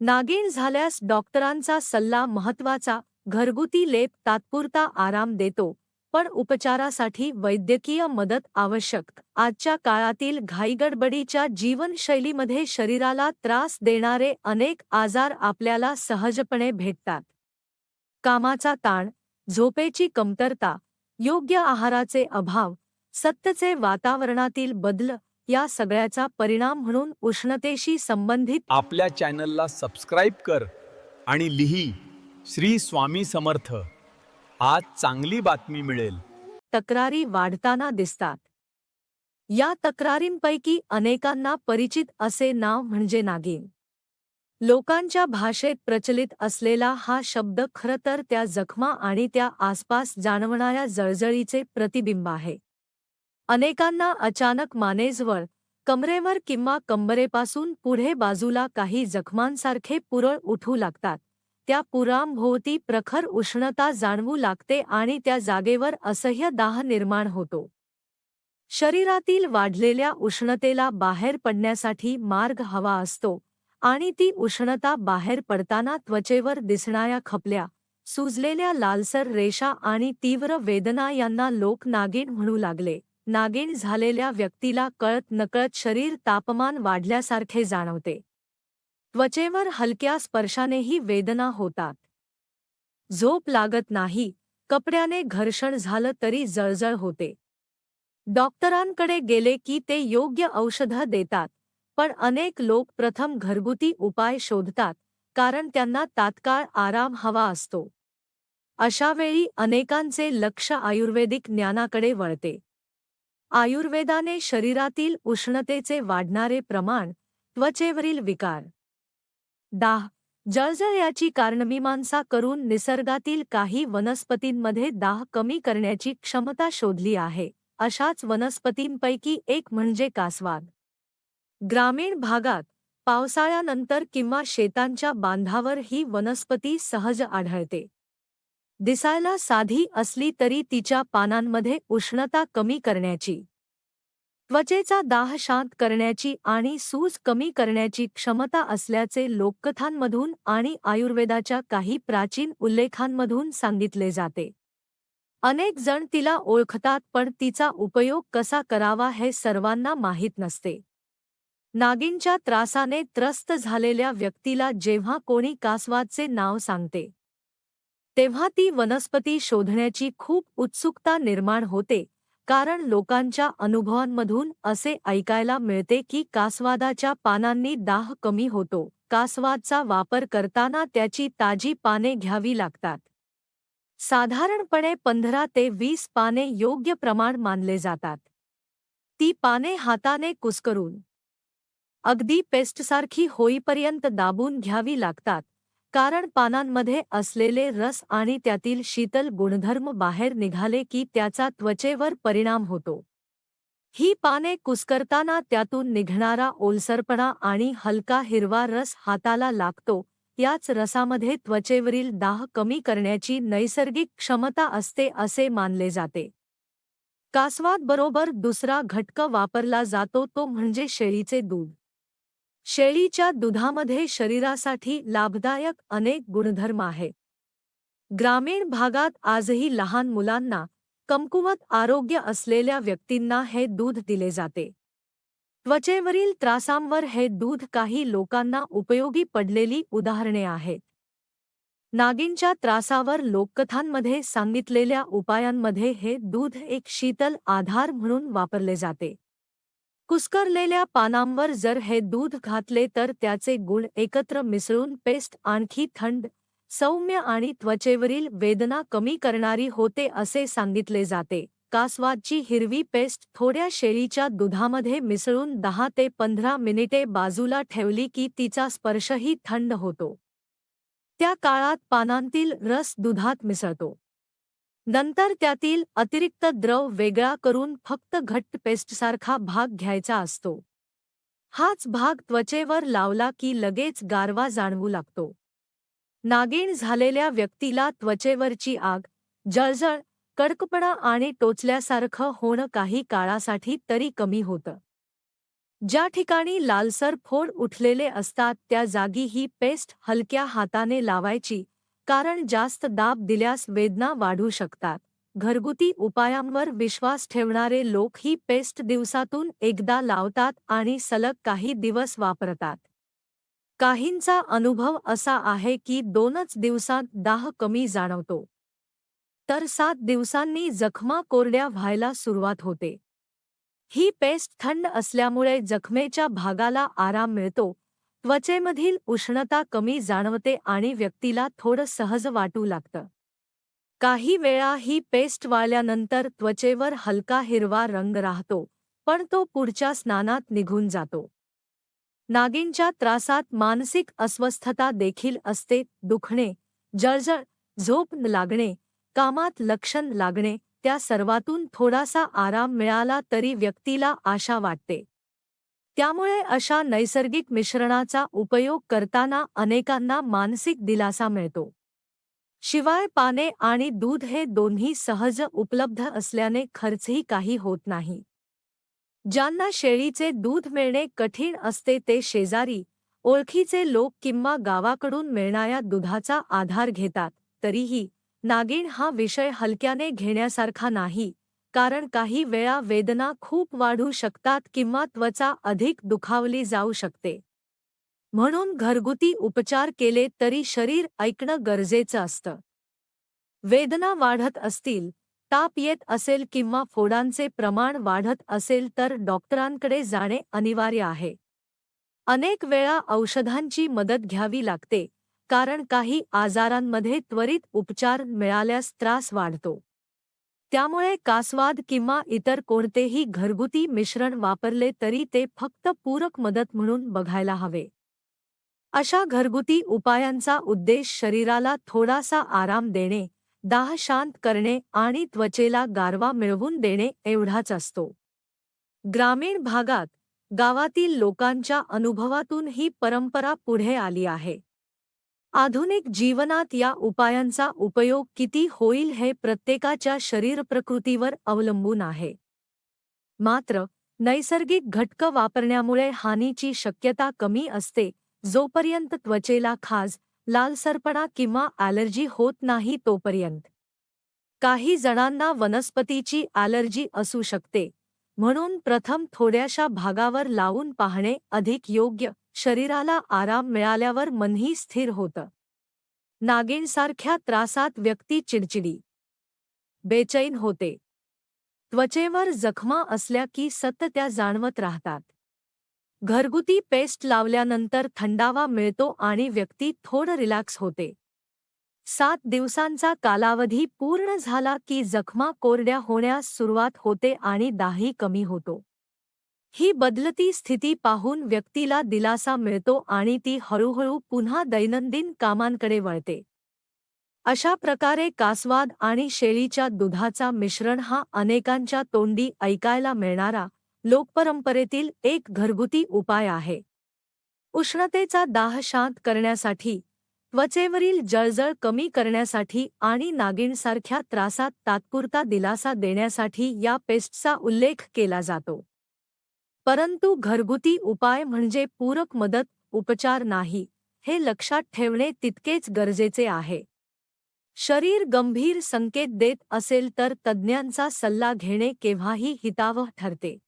नागिन झाल्यास डॉक्टरांचा सल्ला महत्त्वाचा घरगुती लेप तात्पुरता आराम देतो पण उपचारासाठी वैद्यकीय मदत आवश्यक. आजच्या काळातील घाईगडबडीच्या जीवनशैलीमध्ये शरीराला त्रास देणारे अनेक आजार आपल्याला सहजपणे भेटतात. कामाचा ताण झोपेची कमतरता योग्य आहाराचे अभाव सत्तचे वातावरणातील बदल या सगळ्याचा परिणाम म्हणून उष्णतेशी संबंधित आपल्या चॅनलला सबस्क्राईब कर आणि लिही श्री स्वामी समर्थ. आज चांगली बातमी मिळेल. तक्रारी वाढताना दिसतात. या तक्रारींपैकी अनेकांना परिचित असे नाव म्हणजे नागिन लोकांच्या भाषेत प्रचलित असलेला हा शब्द खरं तर त्या जखमा आणि त्या आसपास जाणवणाऱ्या जळजळीचे प्रतिबिंब आहे. अनेकांना अचानक मानेजवळ कमरेवर किंवा कंबरेपासून पुढे बाजूला काही जखमांसारखे पुरळ उठू लागतात. त्या पुरांभोवती प्रखर उष्णता जाणवू लागते आणि त्या जागेवर असह्य दाह निर्माण होतो. शरीरातील वाढलेल्या उष्णतेला बाहेर पडण्यासाठी मार्ग हवा असतो आणि ती उष्णता बाहेर पडताना त्वचेवर दिसणाऱ्या खपल्या सुजलेल्या लालसर रेषा आणि तीव्र वेदना यांना लोक नागिण म्हणू लागले. नागिण झालेल्या व्यक्तीला कळत नकळत शरीर तापमान वाढल्यासारखे जाणवते. त्वचेवर हलक्या स्पर्शानेही वेदना होतात. झोप लागत नाही कपड्याने घर्षण झालं तरी जळजळ होते. डॉक्टरांकडे गेले की ते योग्य औषधं देतात पण अनेक लोक प्रथम घरगुती उपाय शोधतात कारण त्यांना तात्काळ आराम हवा असतो. अशावेळी अनेकांचे लक्ष आयुर्वेदिक ज्ञानाकडे वळते. आयुर्वेदाने शरीरातील उष्णतेचे वाढणारे प्रमाण त्वचेवरील विकार. दाह. जळजळ याची कारणमीमांसा करून निसर्गातील काही वनस्पतींमध्ये दाह कमी करण्याची क्षमता शोधली आहे अशाच वनस्पतींपैकी एक म्हणजे कासवाद ग्रामीण भागात पावसाळ्यानंतर किंवा शेतांच्या बांधावर ही वनस्पती सहज आढळते. दिसायला साधी असली तरी तिच्या पानांमध्ये उष्णता कमी करण्याची त्वचेचा दाह शांत करण्याची आणि सूज कमी करण्याची क्षमता असल्याचे लोककथांमधून आणि आयुर्वेदाच्या काही प्राचीन उल्लेखांमधून सांगितले जाते. अनेक जण तिला ओळखतात पण तिचा उपयोग कसा करावा हे सर्वांना माहीत नसते. नागिनच्या त्रासाने त्रस्त झालेल्या व्यक्तीला जेव्हा कोणी कासवाचे नाव सांगते तेव्हा ती वनस्पती शोधण्याची खूप उत्सुकता निर्माण होते कारण लोकांच्या अनुभवांमधून असे ऐकायला मिळते की कासवादाच्या पानांनी दाह कमी होतो. कासवादचा वापर करताना त्याची ताजी पाने घ्यावी लागतात. साधारणपणे पंधरा ते वीस पाने योग्य प्रमाण मानले जातात. ती पाने हाताने कुस्करून अगदी पेस्टसारखी होईपर्यंत दाबून घ्यावी लागतात. कारण पानांमध्ये असलेले रस आणि त्यातील शीतल गुणधर्म बाहेर निघाले की त्याचा त्वचेवर परिणाम होतो. ही पाने कुस्करताना त्यातून निघणारा ओलसरपणा आणि हलका हिरवा रस हाताला लागतो याच रसामध्ये त्वचेवरील दाह कमी करण्याची नैसर्गिक क्षमता असते असे मानले जाते. कासवात बरोबर दुसरा घटक वापरला जातो तो म्हणजे शेळीचे दूध. शेळीच्या दुधामध्ये शरीरासाठी लाभदायक अनेक गुणधर्म आहेत ग्रामीण भागात आजही लहान मुलांना कमकुवत आरोग्य असलेल्या व्यक्तींना हे दूध दिले जाते. त्वचेवरील त्रासांवर हे दूध काही लोकांना उपयोगी पडलेली उदाहरणे आहेत. नागिनच्या त्रासावर लोककथांमध्ये सांगितलेल्या उपायांमध्ये हे दूध एक शीतल आधार म्हणून वापरले जाते. कुस्करलेल्या पानांवर जर हे दूध घातले तर त्याचे गुण एकत्र मिसळून पेस्ट आणखी थंड सौम्य आणि त्वचेवरील वेदना कमी करणारी होते असे सांगितले जाते. कासवाची हिरवी पेस्ट थोड्या शेळीच्या दुधामध्ये मिसळून दहा ते पंधरा मिनिटे बाजूला ठेवली की तिचा स्पर्शही थंड होतो. त्या काळात पानांतील रस दुधात मिसळतो. नंतर त्यातील अतिरिक्त द्रव वेगळा करून फक्त घट्ट पेस्टसारखा भाग घ्यायचा असतो. हाच भाग त्वचेवर लावला की लगेच गारवा जाणवू लागतो. नागिण झालेल्या व्यक्तीला त्वचेवरची आग जळजळ कडकपणा आणि टोचल्यासारखं होणं काही काळासाठी तरी कमी होतं. ज्या ठिकाणी लालसर फोड उठलेले असतात त्या जागी ही पेस्ट हलक्या हाताने लावायची कारण जास्त दाब दिल्यास वेदना वाढू शकतात. घरगुती उपायांवर विश्वास ठेवणारे लोक ही पेस्ट दिवसातून एकदा लावतात आणि सलग काही दिवस वापरतात. काहींचा अनुभव असा आहे की दोनच दिवसांत दाह कमी जाणवतो. तर सात दिवसांनी जखमा कोरड्या व्हायला सुरुवात होते. ही पेस्ट थंड असल्यामुळे जखमेच्या भागाला आराम मिळतो त्वचेमधील उष्णता कमी जाणवते आणि व्यक्तीला थोडं सहज वाटू लागतं. काही वेळा ही पेस्ट वाळल्यानंतर त्वचेवर हलका हिरवा रंग राहतो पण तो पुढच्या स्नानात निघून जातो. नागिनच्या त्रासात मानसिक अस्वस्थता देखील असते दुखणे जळजळ झोप न लागणे कामात लक्षण लागणे त्या सर्वातून थोडासा आराम मिळाला तरी व्यक्तीला आशा वाटते. त्यामुळे अशा नैसर्गिक मिश्रणाचा उपयोग करताना अनेकांना मानसिक दिलासा मिळतो. शिवाय पाने आणि दूध हे दोन्ही सहज उपलब्ध असल्याने खर्चही काही होत नाही. ज्यांना शेळीचे दूध मिळणे कठीण असते ते शेजारी ओळखीचे लोक किंवा गावाकडून मिळणाऱ्या दुधाचा आधार घेतात तरीही नागिण हा विषय हलक्याने घेण्यासारखा नाही. कारण काही वेळा वेदना खूप वाढू शकतात किंवा त्वचा अधिक दुखावली जाऊ शकते. म्हणून घरगुती उपचार केले तरी शरीर ऐकणं गरजेचं असतं. वेदना वाढत असतील ताप येत असेल किंवा फोडांचे प्रमाण वाढत असेल तर डॉक्टरांकडे जाणे अनिवार्य आहे. अनेक वेळा औषधांची मदत घ्यावी लागते कारण काही आजारांमध्ये त्वरित उपचार मिळाल्यास त्रास वाढतो. त्यामुळे कासवाद किंवा इतर कोणतेही घरगुती मिश्रण वापरले तरी ते फक्त पूरक मदत म्हणून बघायला हवे. अशा घरगुती उपायांचा उद्देश शरीराला थोडासा आराम देणे दाह शांत करणे आणि त्वचेला गारवा मिळवून देणे एवढाच असतो. ग्रामीण भागात गावातील लोकांच्या अनुभवातून ही परंपरा पुढे आली आहे. आधुनिक जीवनात या उपायांचा उपयोग किती होईल हे प्रत्येकाच्या शरीरप्रकृतीवर अवलंबून आहे. मात्र नैसर्गिक घटक वापरण्यामुळे हानीची शक्यता कमी असते जोपर्यंत त्वचेला खाज लालसरपणा किंवा ॲलर्जी होत नाही तोपर्यंत. काही जणांना वनस्पतीची ॲलर्जी असू शकते म्हणून प्रथम थोड्याशा भागावर लावून पाहणे अधिक योग्य. शरीराला आराम मिळाल्यावर मनही स्थिर होतं. नागिणसारख्या त्रासात व्यक्ती चिडचिडी. बेचैन होते. त्वचेवर जखमा असल्या की सत त्या जाणवत राहतात. घरगुती पेस्ट लावल्यानंतर थंडावा मिळतो आणि व्यक्ती थोडं रिलॅक्स होते. सात दिवसांचा कालावधी पूर्ण झाला की जखमा कोरड्या होण्यास सुरुवात होते आणि दाही कमी होतो. ही बदलती स्थिती पाहून व्यक्तीला दिलासा मिळतो आणि ती हळूहळू पुन्हा दैनंदिन कामांकडे वळते. अशा प्रकारे कासवाद आणि शेळीच्या दुधाचा मिश्रण हा अनेकांच्या तोंडी ऐकायला मिळणारा लोकपरंपरेतील एक घरगुती उपाय आहे. उष्णतेचा दाह शांत करण्यासाठी त्वचेवरील जळजळ कमी करण्यासाठी आणि नागिणसारख्या त्रासात तात्पुरता दिलासा देण्यासाठी या पेस्टचा उल्लेख केला जातो. परंतु घरगुती उपाय म्हणजे पूरक मदत उपचार नाही हे लक्षात ठेवणे तितकेच गरजेचे आहे. शरीर गंभीर संकेत देत असेल तर तज्ज्ञांचा सल्ला घेणे केव्हाही हितावह ठरते.